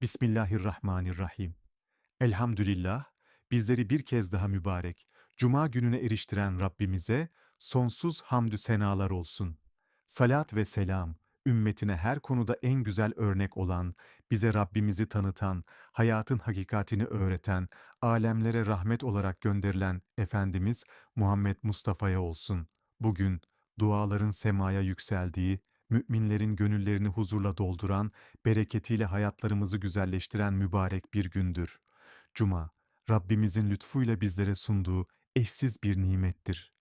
Bismillahirrahmanirrahim. Elhamdülillah, bizleri bir kez daha mübarek, Cuma gününe eriştiren Rabbimize sonsuz hamdü senalar olsun. Salat ve selam, ümmetine her konuda en güzel örnek olan, bize Rabbimizi tanıtan, hayatın hakikatini öğreten, alemlere rahmet olarak gönderilen Efendimiz Muhammed Mustafa'ya olsun. Bugün duaların semaya yükseldiği, müminlerin gönüllerini huzurla dolduran, bereketiyle hayatlarımızı güzelleştiren mübarek bir gündür. Cuma, Rabbimizin lütfuyla bizlere sunduğu eşsiz bir nimettir.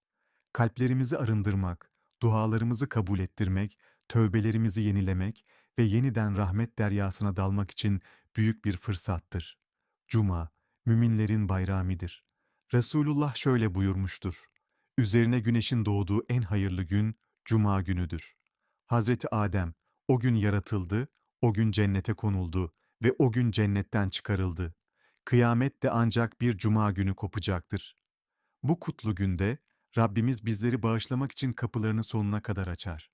Kalplerimizi arındırmak, dualarımızı kabul ettirmek, tövbelerimizi yenilemek ve yeniden rahmet deryasına dalmak için büyük bir fırsattır. Cuma, müminlerin bayramidir. Resulullah şöyle buyurmuştur. Üzerine güneşin doğduğu en hayırlı gün Cuma günüdür. Hazreti Adem o gün yaratıldı, o gün cennete konuldu ve o gün cennetten çıkarıldı. Kıyamet de ancak bir cuma günü kopacaktır. Bu kutlu günde Rabbimiz bizleri bağışlamak için kapılarını sonuna kadar açar.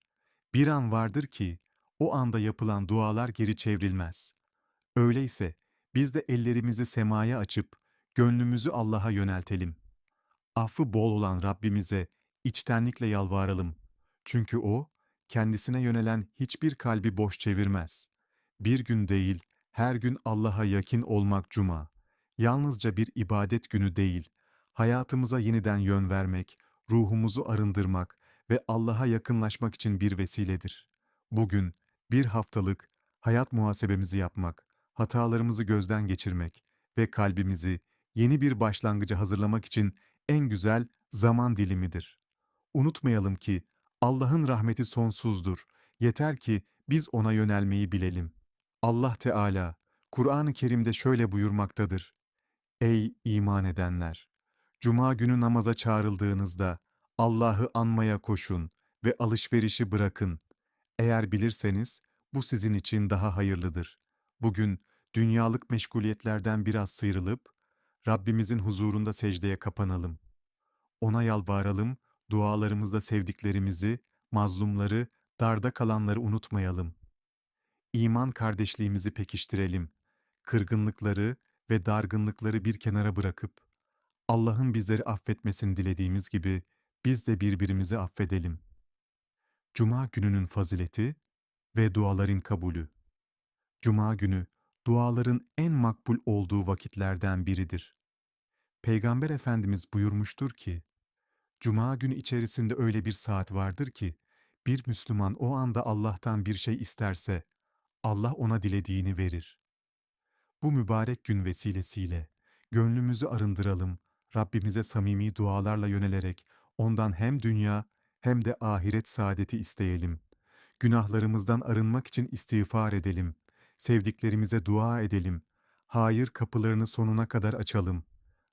Bir an vardır ki o anda yapılan dualar geri çevrilmez. Öyleyse biz de ellerimizi semaya açıp gönlümüzü Allah'a yöneltelim. Affı bol olan Rabbimize içtenlikle yalvaralım. Çünkü O, kendisine yönelen hiçbir kalbi boş çevirmez. Bir gün değil, her gün Allah'a yakin olmak cuma. Yalnızca bir ibadet günü değil, hayatımıza yeniden yön vermek, ruhumuzu arındırmak ve Allah'a yakınlaşmak için bir vesiledir. Bugün bir haftalık hayat muhasebemizi yapmak, hatalarımızı gözden geçirmek ve kalbimizi yeni bir başlangıca hazırlamak için en güzel zaman dilimidir. Unutmayalım ki Allah'ın rahmeti sonsuzdur. Yeter ki biz ona yönelmeyi bilelim. Allah Teala Kur'an-ı Kerim'de şöyle buyurmaktadır. Ey iman edenler! Cuma günü namaza çağrıldığınızda Allah'ı anmaya koşun ve alışverişi bırakın. Eğer bilirseniz bu sizin için daha hayırlıdır. Bugün dünyalık meşguliyetlerden biraz sıyrılıp Rabbimizin huzurunda secdeye kapanalım. Ona yalvaralım, dualarımızda sevdiklerimizi, mazlumları, darda kalanları unutmayalım. İman kardeşliğimizi pekiştirelim. Kırgınlıkları ve dargınlıkları bir kenara bırakıp Allah'ın bizleri affetmesini dilediğimiz gibi biz de birbirimizi affedelim. Cuma gününün fazileti ve duaların kabulü. Cuma günü duaların en makbul olduğu vakitlerden biridir. Peygamber Efendimiz buyurmuştur ki, Cuma günü içerisinde öyle bir saat vardır ki, bir Müslüman o anda Allah'tan bir şey isterse, Allah ona dilediğini verir. Bu mübarek gün vesilesiyle gönlümüzü arındıralım, Rabbimize samimi dualarla yönelerek ondan hem dünya hem de ahiret saadeti isteyelim. Günahlarımızdan arınmak için istiğfar edelim. Sevdiklerimize dua edelim. Hayır kapılarını sonuna kadar açalım.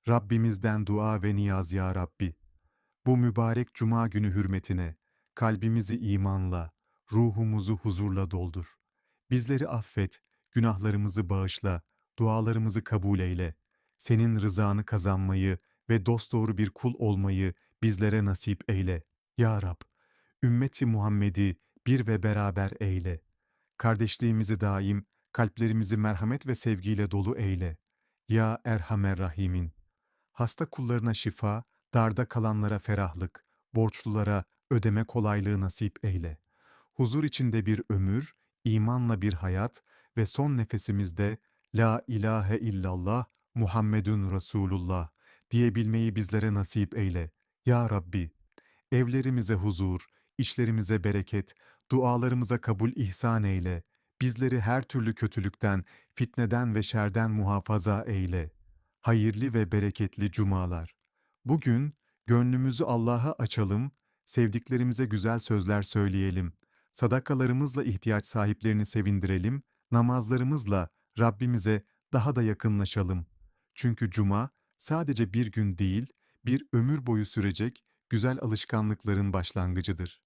Rabbimizden dua ve niyaz ya Rabbi. Bu mübarek cuma günü hürmetine kalbimizi imanla, ruhumuzu huzurla doldur. Bizleri affet, günahlarımızı bağışla, dualarımızı kabul eyle. Senin rızanı kazanmayı ve dosdoğru bir kul olmayı bizlere nasip eyle. Ya Rab, ümmeti Muhammed'i bir ve beraber eyle. Kardeşliğimizi daim, kalplerimizi merhamet ve sevgiyle dolu eyle. Ya Erhamer Rahimin. Hasta kullarına şifa, darda kalanlara ferahlık, borçlulara ödeme kolaylığı nasip eyle. Huzur içinde bir ömür, imanla bir hayat ve son nefesimizde La ilahe illallah Muhammedun Resulullah diyebilmeyi bizlere nasip eyle. Ya Rabbi, evlerimize huzur, işlerimize bereket, dualarımıza kabul ihsan eyle. Bizleri her türlü kötülükten, fitneden ve şerden muhafaza eyle. Hayırlı ve bereketli cumalar. Bugün gönlümüzü Allah'a açalım, sevdiklerimize güzel sözler söyleyelim. Sadakalarımızla ihtiyaç sahiplerini sevindirelim, namazlarımızla Rabbimize daha da yakınlaşalım. Çünkü cuma sadece bir gün değil, bir ömür boyu sürecek güzel alışkanlıkların başlangıcıdır.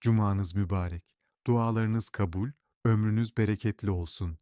Cumanız mübarek, dualarınız kabul, ömrünüz bereketli olsun.